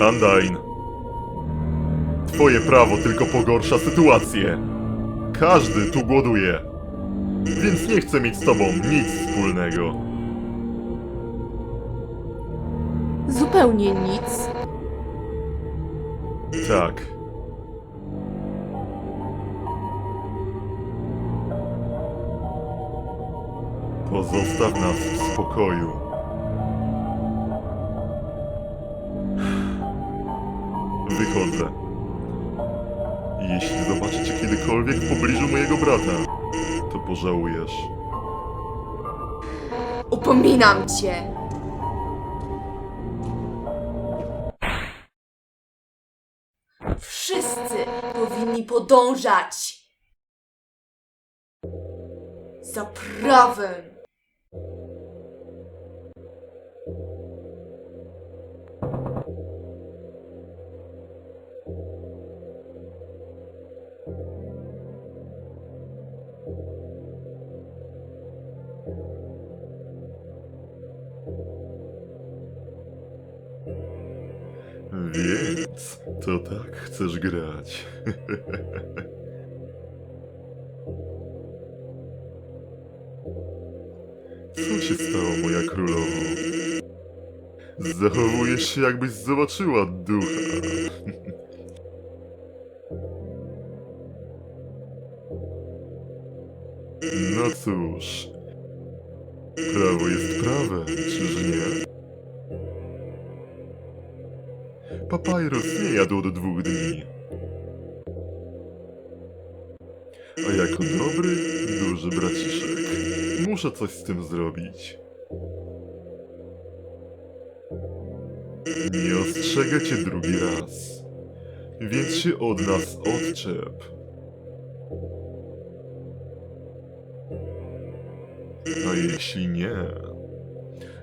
Undyne. Twoje prawo tylko pogorsza sytuację. Każdy tu głoduje. Więc nie chcę mieć z tobą nic wspólnego. Zupełnie nic. Tak. Pozostaw nas w spokoju. Wychodzę. Jeśli zobaczycie kiedykolwiek w pobliżu mojego brata, to pożałujesz. Upominam cię. Wszyscy powinni podążać za prawem. Więc to tak chcesz grać. Co się stało, moja królowo? Zachowujesz się, jakbyś zobaczyła ducha. No cóż, prawo jest prawem, czyż nie? Papyrus nie jadł od dwóch dni. A jako dobry, duży braciszek, muszę coś z tym zrobić. Nie ostrzegę cię drugi raz, więc się od nas odczep. A jeśli nie,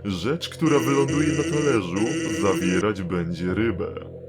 rzecz, która wyląduje na talerzu, zawierać będzie rybę.